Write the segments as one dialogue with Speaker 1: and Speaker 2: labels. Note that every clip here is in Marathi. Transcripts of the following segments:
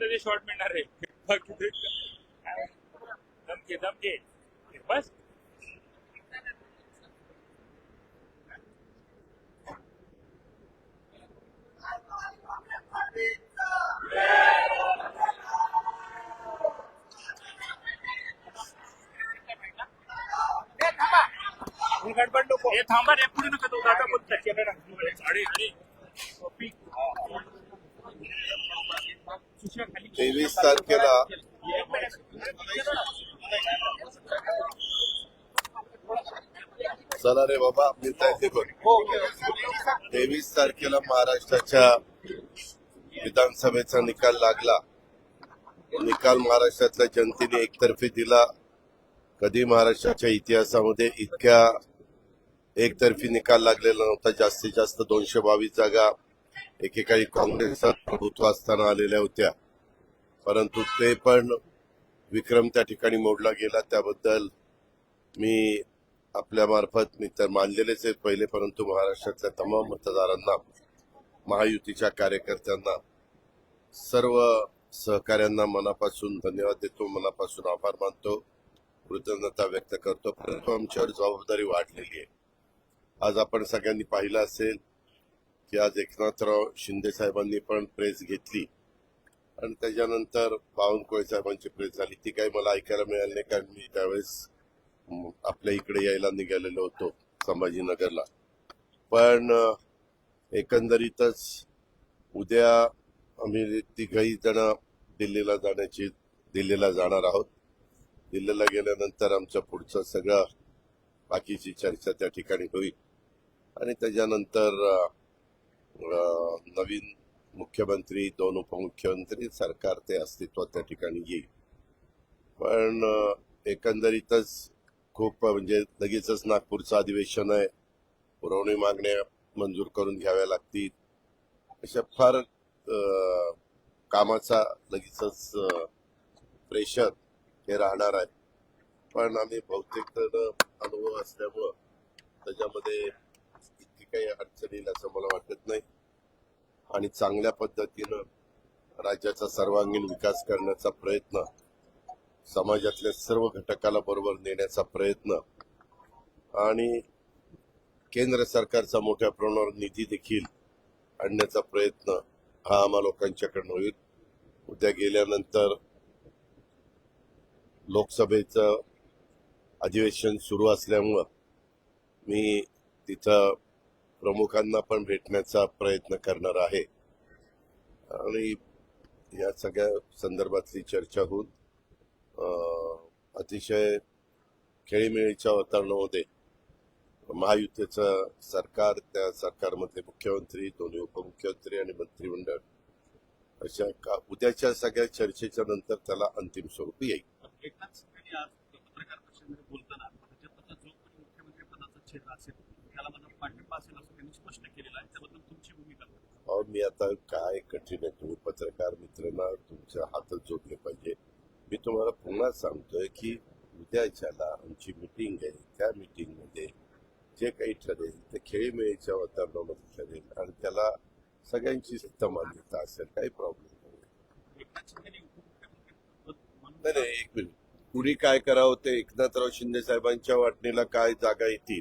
Speaker 1: ते शॉर्ट मिळणार आहे? दमके दमके बस. गडबड नको. हे थांबा रे पुढे नका तो दादा बोलतोय आणि आणि टॉपिक
Speaker 2: तेवीस तारखेला चला रे बाबा ते बघ तेवीस तारखेला महाराष्ट्राच्या विधानसभेचा निकाल लागला. निकाल महाराष्ट्रातल्या जनतेने एकतर्फी दिला. कधी महाराष्ट्राच्या इतिहासामध्ये इतक्या एकतर्फी निकाल लागलेला नव्हता. जास्तीत जास्त दोनशे बावीस जागा एकेकाळी काँग्रेसात प्रभुत्व असताना आलेल्या होत्या. परंतु ते पण विक्रम त्या ठिकाणी मोडला गेला. त्याबद्दल मी आपल्या मार्फत मी तर मानलेलेच आहेत पहिले परंतु महाराष्ट्रातल्या तमाम मतदारांना महायुतीच्या कार्यकर्त्यांना सर्व सहकाऱ्यांना मनापासून धन्यवाद देतो मनापासून आभार मानतो कृतज्ञता व्यक्त करतो. परंतु आमच्यावर जबाबदारी वाढलेली आहे. आज आपण सगळ्यांनी पाहिलं असेल की आज एकनाथराव शिंदे साहेबांनी पण प्रेस घेतली. आणि त्याच्यानंतर बावनकुळे साहेबांची प्रेस झाली. ती काही मला ऐकायला मिळाली नाही कारण मी त्यावेळेस आपल्या इकडे यायला निघालेलो होतो संभाजीनगरला. पण एकंदरीतच उद्या आम्ही तिघही जण दिल्लीला जाण्याची दिल्लीला जाणार आहोत. दिल्लीला गेल्यानंतर आमचं पुढचं सगळं बाकीची चर्चा त्या ठिकाणी होईल. आणि त्याच्यानंतर नवीन मुख्यमंत्री दोन उपमुख्यमंत्री सरकार ते अस्तित्वात त्या ठिकाणी येईल. पण एकंदरीतच खूप म्हणजे लगेचच नागपूरचं अधिवेशन आहे. पुरवणी मागण्या मंजूर करून घ्याव्या लागतील. अशा फार कामाचा लगेचच प्रेशर हे राहणार आहे. पण आम्ही बहुतेक तर अनुभव असल्यामुळं त्याच्यामध्ये काही अडचण येईल असं मला वाटत नाही. आणि चांगल्या पद्धतीनं राज्याचा सर्वांगीण विकास करण्याचा प्रयत्न समाजातल्या सर्व घटकाला बरोबर नेण्याचा प्रयत्न आणि केंद्र सरकारचा मोठ्या प्रमाणावर निधी देखील आणण्याचा प्रयत्न हा आम्हा लोकांच्याकडनं होईल. उद्या गेल्यानंतर लोकसभेचं अधिवेशन सुरू असल्यामुळं मी तिथं प्रमुखांना पण भेटण्याचा प्रयत्न करणार आहे. आणि या सगळ्या संदर्भातली चर्चा होऊन अतिशय खेळीमेळीच्या वातावरणामध्ये महायुतीचं सरकार त्या सरकारमधले मुख्यमंत्री दोन्ही उपमुख्यमंत्री आणि मंत्रिमंडळ अशा का उद्याच्या सगळ्या चर्चेच्या नंतर त्याला अंतिम स्वरूप येईल.
Speaker 3: पत्रकार परिषदेमध्ये बोलताना भाजपचा जो कोणी मुख्यमंत्री पदाचा चेहरा असेल त्याला माझा पाठिंबा असेल असं त्यांनी स्पष्ट केलेलं आहे. त्याबद्दल तुमची भूमिका काय?
Speaker 2: अहो मी आता काय कठीण आहे तुम्ही पत्रकार मित्रांना तुमच्या हातच जोडले पाहिजे. मी तुम्हाला पुन्हा सांगतोय की उद्याच्याला आमची मिटिंग आहे त्या meeting मध्ये जे काही ठरेल ते खेळीमेळीच्या वातावरणामध्ये ठरेल आणि त्याला सगळ्यांची मान्यता असेल काही प्रॉब्लेम नाही. नाही एक मिनिट. कुणी काय करावं ते एकनाथराव शिंदे साहेबांच्या वाटणीला काय जागा येतील?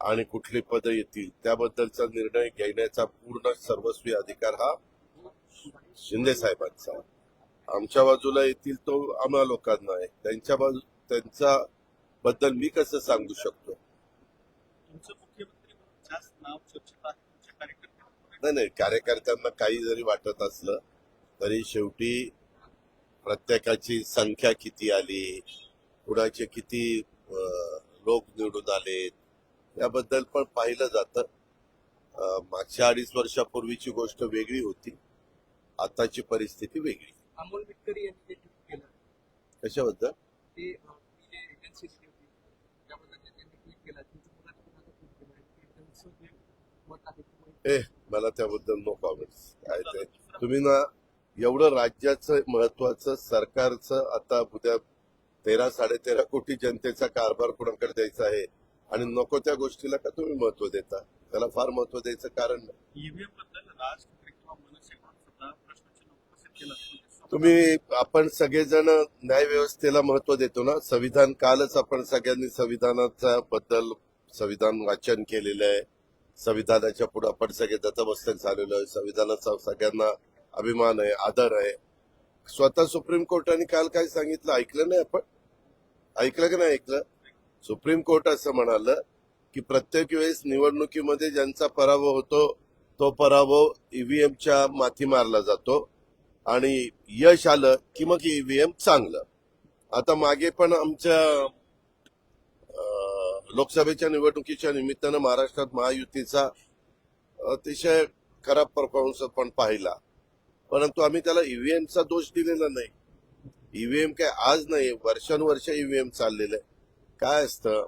Speaker 2: आणि कुठली पदं येतील त्याबद्दलचा निर्णय घेण्याचा पूर्ण सर्वस्वी अधिकार हा शिंदे साहेबांचा. आमच्या बाजूला येतील तो आम्हा लोकांना आहे त्यांच्या बाजू त्यांच्या बद्दल मी कसं सांगू शकतो? नाही नाही. कार्यकर्त्यांना काही जरी वाटत असलं तरी शेवटी प्रत्येकाची संख्या किती आली? कुणाचे किती लोक निवडून आलेत? याबद्दल पण पाहिलं जातं. मागच्या अडीच वर्षापूर्वीची गोष्ट वेगळी होती. आताची परिस्थिती वेगळी.
Speaker 4: अमोल मिटकरी यांनी केलं
Speaker 2: कशाबद्दल?
Speaker 4: ते त्याबद्दल
Speaker 2: ए मला त्याबद्दल नो कॉमेंट्स. काय ते? तुम्ही ना एवढं राज्याचं महत्वाचं सरकारचं आता उद्या तेरा साडेतेरा कोटी जनतेचा कारभार कुणाकडे द्यायचा आहे? आणि नको त्या गोष्टीला का तुम्ही महत्त्व देता? त्याला फार महत्त्व द्यायचं कारण नाही.
Speaker 3: ईव्हीएमबद्दल राज केलं म्हणजे
Speaker 2: तुम्ही आपण सगळेजण न्याय व्यवस्थेला महत्त्व देतो ना? संविधान कालच आपण सगळ्यांनी संविधानाचा बद्दल संविधान वाचन केलेलं आहे. संविधानाच्या पुढे आपण सगळे दत्तमस्तक झालेलो आहे. संविधानाचा सगळ्यांना अभिमान आहे आदर आहे. स्वतः सुप्रीम कोर्टाने काल काय सांगितलं? ऐकलं नाही आपण? ऐकलं की नाही ऐकलं? सुप्रीम कोर्ट असं म्हणालं की प्रत्येक वेळेस निवडणुकीमध्ये ज्यांचा पराभव होतो तो पराभव ईव्हीएमच्या माथी मारला जातो. आणि यश आलं की मग ईव्हीएम चांगलं. आता मागे पण आमच्या लोकसभेच्या निवडणुकीच्या निमित्तानं महाराष्ट्रात महायुतीचा अतिशय खराब परफॉर्मन्स पण पाहिला. परंतु आम्ही त्याला ईव्हीएमचा दोष दिलेला नाही. ईव्हीएम काय आज नाही वर्षानुवर्ष ईव्हीएम चाललेलं आहे. काय असतं?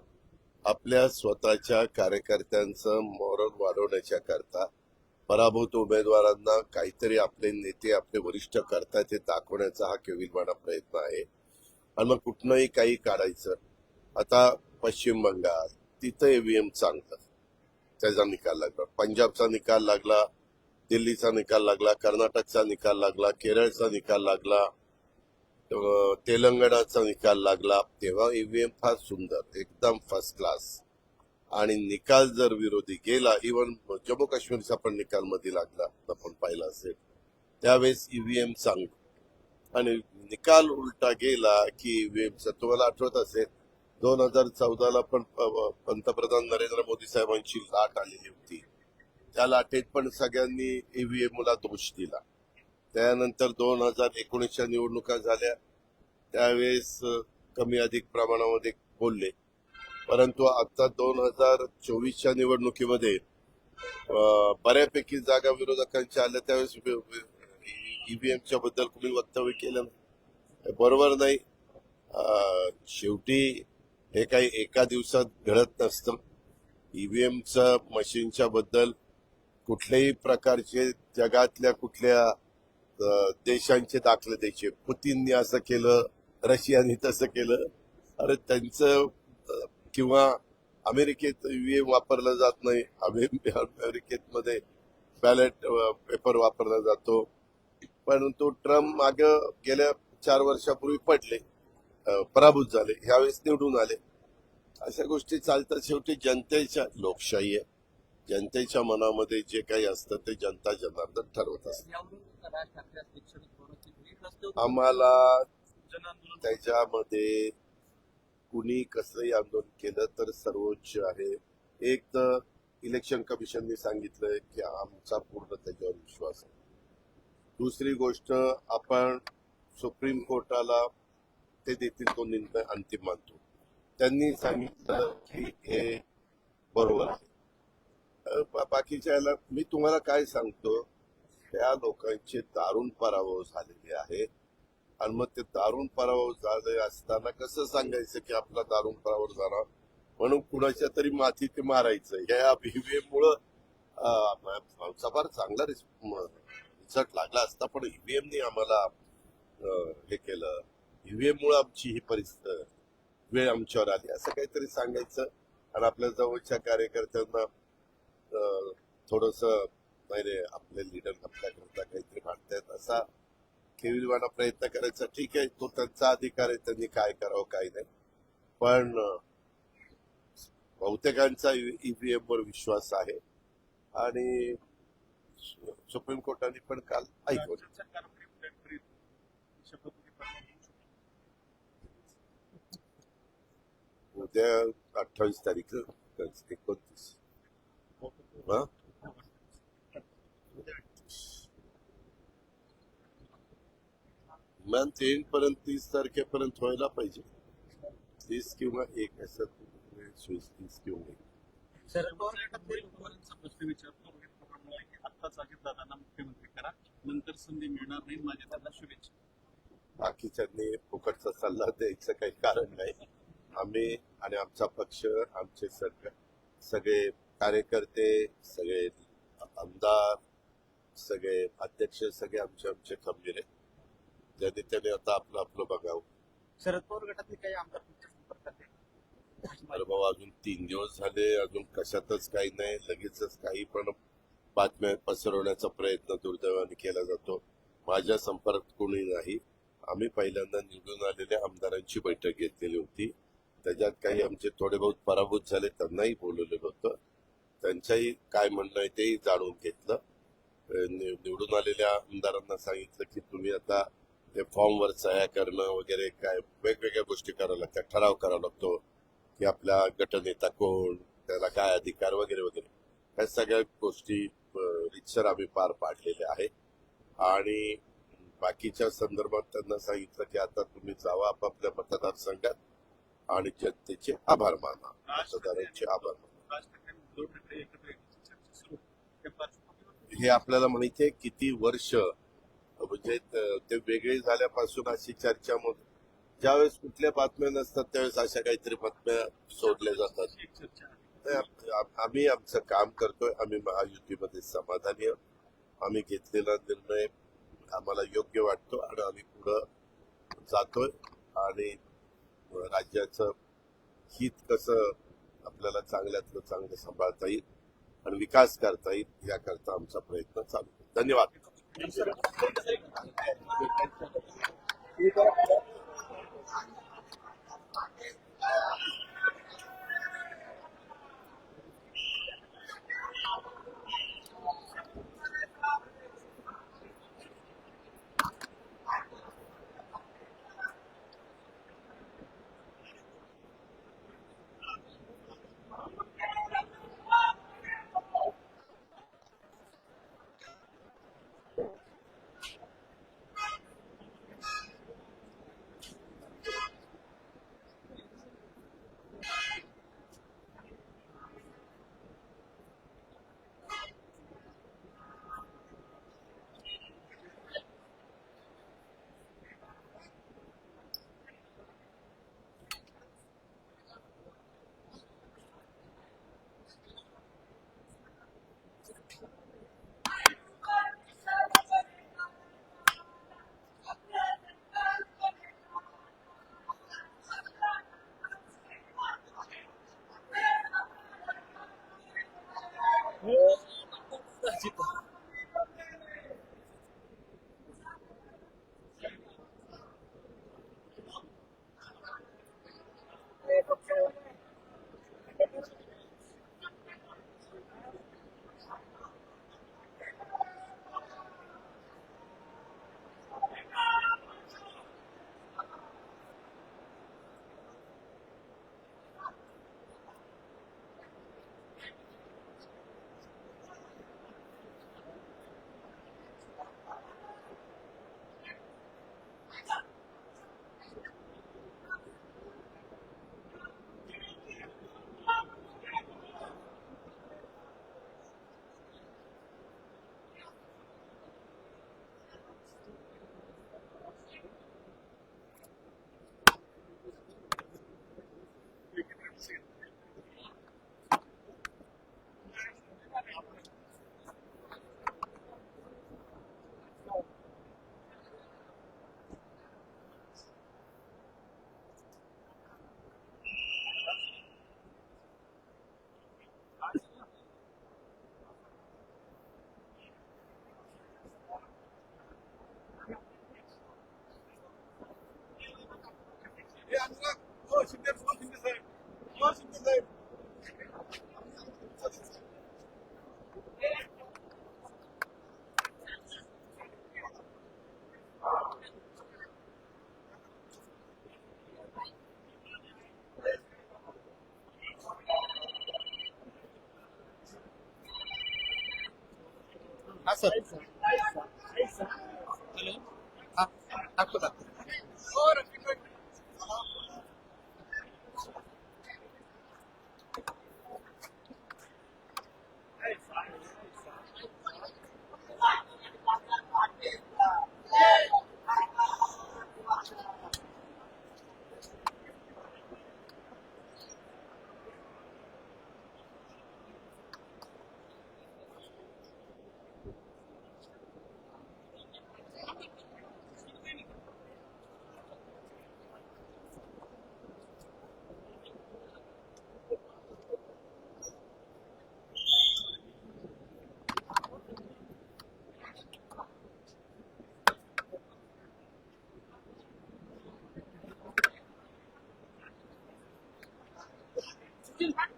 Speaker 2: आपल्या स्वतःच्या कार्यकर्त्यांचं मॉरल वाढवण्याच्या करता पराभूत उमेदवारांना काहीतरी आपले नेते आपले वरिष्ठ करतात ते दाखवण्याचा हा केविलवाणा प्रयत्न आहे. आणि मग कुठनंही काही काढायचं. आता पश्चिम बंगाल तिथं ईव्हीएम चांगलं. त्याचा निकाल लागला. पंजाबचा निकाल लागला दिल्लीचा निकाल लागला कर्नाटकचा निकाल लागला केरळचा निकाल लागला. तेलंगणाचा निकाल लागला तेव्हा ईव्हीएम फार सुंदर एकदम फर्स्ट क्लास आणि निकाल जर विरोधी गेला इवन जम्मू काश्मीरचा पण निकाल मध्ये लागला आपण पाहिला असेल. त्यावेळेस ईव्हीएम चांगलं आणि निकाल उलटा गेला की ईव्हीएमचा तुम्हाला आठवत असेल दोन हजार चौदाला पण प- पंतप्रधान नरेंद्र मोदी साहेबांची लाट आलेली होती. त्या लाटेत पण सगळ्यांनी ईव्हीएम ला दोष दिला. त्यानंतर दोन हजार एकोणीसच्या निवडणुका झाल्या. त्यावेळेस कमी अधिक प्रमाणामध्ये बोलले. परंतु आता दोन हजार चोवीसच्या निवडणुकीमध्ये बऱ्यापैकी जागा विरोधकांच्या आल्या. त्यावेळेस ईव्हीएमच्या बद्दल कुणी वक्तव्य केलं नाही. बरोबर नाही. शेवटी हे काही एका दिवसात घडत नसतं. ईव्हीएमच्या मशीनच्या बद्दल कुठल्याही प्रकारचे जगातल्या कुठल्या देशांचे दाखले द्यायचे. पुतीनने असं केलं रशियाने तसं केलं. अरे त्यांचं किंवा अमेरिकेत ईव्हीएम वापरलं जात नाही अमेरिकेत मध्ये बॅलेट पेपर वापरला जातो. परंतु ट्रम्प माग गेल्या चार वर्षापूर्वी पडले पराभूत झाले ह्यावेळेस निवडून आले. अशा गोष्टी चालतात शेवटी. जनतेच्या लोकशाही आहे. जनतेच्या मनामध्ये जे काही असतं ते जनता जनार्दन ठरवत असतात आम्हाला त्याच्यामध्ये कुणी कसलंही आंदोलन केलं तर सर्वोच्च आहे. एक तर इलेक्शन कमिशनने सांगितलंय की आमचा पूर्ण त्याच्यावर विश्वास आहे. दुसरी गोष्ट आपण सुप्रीम कोर्टाला ते देतील तो निर्णय अंतिम मानतो. त्यांनी सांगितलं की हे बरोबर आहे. बाकीच्या याला मी तुम्हाला काय सांगतो त्या लोकांचे दारुण पराभव झालेले आहे. आणि मग ते दारुण पराभव झाले असताना कसं सांगायचं की आपला दारुण पराभव झाला? म्हणून कुणाच्या तरी माथी ते मारायचं. या ईव्हीएम मुळे आमचा फार चांगला रिझल्ट लागला असता पण ईव्हीएमने आम्हाला हे केलं. ईव्हीएममुळे आमची ही परिस्थिती वेळ आमच्यावर आली. असं काहीतरी सांगायचं. आणि आपल्या जवळच्या कार्यकर्त्यांना थोडस नाही रे आपले लीडर आपल्याकरता काहीतरी मांडतायत असा केविलवाना प्रयत्न करायचा. ठीक आहे तो त्यांचा अधिकार आहे त्यांनी काय करावं काय नाही. पण बहुतेकांचा ईव्हीएम वर विश्वास आहे. आणि सुप्रीम कोर्टाने पण काल ऐकवलं. उद्या अठ्ठावीस तारीख एकोणतीस. मॅम तीन पर्यंत तीस तारखेपर्यंत व्हायला पाहिजे. तीस किंवा एक असं तीस किंवा एक.
Speaker 4: शरद पवार
Speaker 3: पवार पवारांचा प्रश्न विचारतो रोहित पवार म्हणाले की आत्ताच अजितदादांना मुख्यमंत्री करा नंतर संधी मिळणार नाही माझ्या त्यांना शुभेच्छा.
Speaker 2: बाकीच्यांनी फुकटचा सल्ला द्यायचं काही कारण नाही. आम्ही आणि आमचा पक्ष आमचे सगळे सगळे कार्यकर्ते सगळे आमदार सगळे अध्यक्ष सगळे आमचे आमचे खंबीर आहेत. ज्यांनी त्याने आता आपलं आपलं बघावं.
Speaker 4: शरद पवार गटातले काही आमदार तुमच्या संपर्कात आहेत?
Speaker 2: अरे बाबा अजून तीन दिवस झाले अजून कशातच काही नाही लगेचच काही पण बातम्या पसरवण्याचा प्रयत्न दुर्दैवाने केला जातो. माझ्या संपर्कात कोणी नाही. आम्ही पहिल्यांदा निवडून आलेल्या आमदारांची बैठक घेतलेली होती. त्याच्यात काही आमचे थोडे बहुत पराभूत झाले त्यांनाही बोलवलेलं होतं. त्यांच्याही काय म्हणणं आहे तेही जाणून घेतलं. अं, नि- निवडून आलेल्या आमदारांना सांगितलं की तुम्ही आता ते फॉर्मवर सह्या करणं वगैरे काय वेगवेगळ्या गोष्टी कराव्या लागतात. ठराव करावा लागतो की आपला गटनेता कोण त्याला काय अधिकार वगैरे वगैरे. ह्या सगळ्या गोष्टी रितसर आम्ही पार पाडलेल्या आहे आणि बाकीच्या संदर्भात त्यांना सांगितलं की आता तुम्ही जावा आपापल्या मतदारसंघात आणि जनतेचे आभार माना. मतदारांचे आभार माना.
Speaker 3: हे आपल्याला माहिती आहे.
Speaker 2: हे आपल्याला किती वर्ष म्हणजे ते वेगळे झाल्यापासून अशी चर्चा मग ज्यावेळेस कुठल्या बातम्या नसतात त्यावेळेस अशा काहीतरी बातम्या सोडल्या जातात. आम्ही आमचं काम करतोय. आम्ही महायुतीमध्ये समाधानी आहोत. आम्ही घेतलेला निर्णय आम्हाला योग्य वाटतो आणि आम्ही पुढं जातोय आणि राज्याचं हित कसं आपल्याला चांगल्यातलं चांगलं सांभाळता येईल आणि विकास करता येईल याकरता आमचा प्रयत्न चालू आहे. Thank you. धन्यवाद
Speaker 4: हा सर हॅलो? हा still